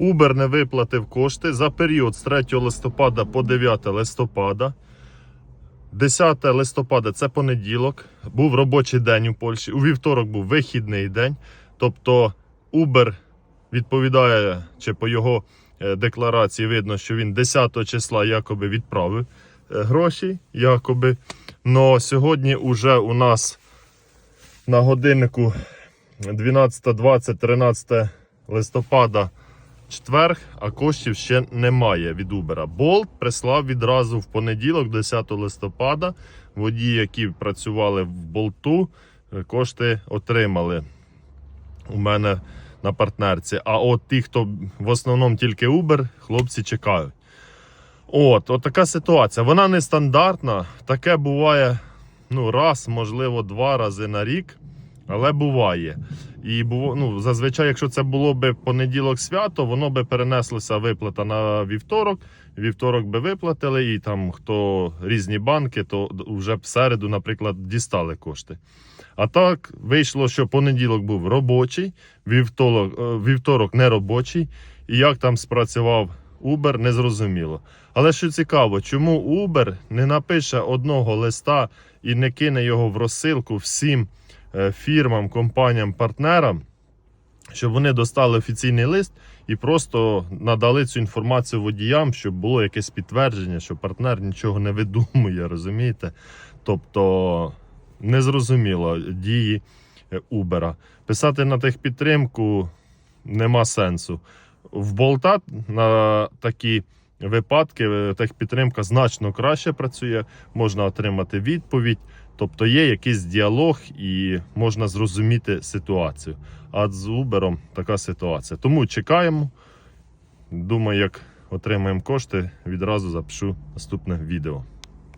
Uber не виплатив кошти за період з 3 листопада по 9 листопада. 10 листопада це понеділок, був робочий день у Польщі. У вівторок був вихідний день. Тобто Uber відповідає, чи по його е, декларації видно, що він 10 числа якоби відправив е, гроші. Якоби. Но сьогодні уже у нас на годиннику 12.20, 13 листопада четверг, а коштів ще немає від Uber. Болт прислав відразу в понеділок, 10 листопада. Водії, які працювали в болту, е, кошти отримали у мене на партнерці. А от ті, хто в основному тільки Uber, хлопці чекають. От, от така ситуація. Вона нестандартна. Таке буває ну, раз, можливо, два рази на рік. Але буває. І ну, зазвичай, якщо це було б понеділок свято, воно би перенеслося виплата на вівторок. Вівторок би виплатили, і там хто різні банки, то вже в середу, наприклад, дістали кошти. А так вийшло, що понеділок був робочий, вівторок, е, вівторок не робочий. І як там спрацював Uber, не зрозуміло. Але що цікаво, чому Uber не напише одного листа і не кине його в розсилку всім фірмам, компаніям, партнерам, щоб вони достали офіційний лист і просто надали цю інформацію водіям, щоб було якесь підтвердження, що партнер нічого не видумує, розумієте? Тобто незрозуміло дії е, Uber. Писати на техпідтримку нема сенсу. В болта на такі випадки е, техпідтримка значно краще працює, можна отримати відповідь. Тобто є якийсь діалог і можна зрозуміти ситуацію. А з Uber така ситуація. Тому чекаємо. Думаю, як отримаємо кошти, відразу запишу наступне відео.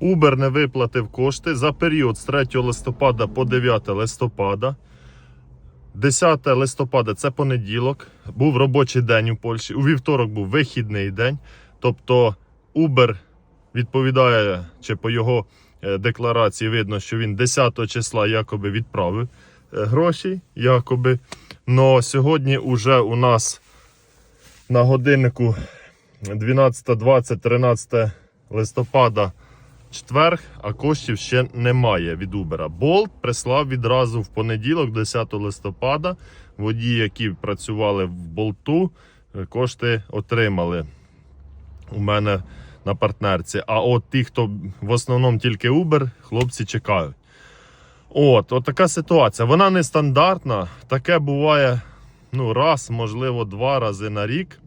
Uber не виплатив кошти за період з 3 листопада по 9 листопада. 10 листопада це понеділок, був робочий день у Польщі. У вівторок був вихідний день. Тобто Uber відповідає, чи по його е, декларації видно, що він 10 числа якоби відправив е, гроші. Якоби. Но сьогодні уже у нас на годиннику 12.20, 13 листопада четверг, а коштів ще немає від Uber. Болт прислав відразу в понеділок, 10 листопада. Водії, які працювали в болту, е, кошти отримали у мене на партнерці. А от ті, хто в основному тільки Uber, хлопці чекають. От, от така ситуація. Вона нестандартна. Таке буває ну, раз, можливо, два рази на рік.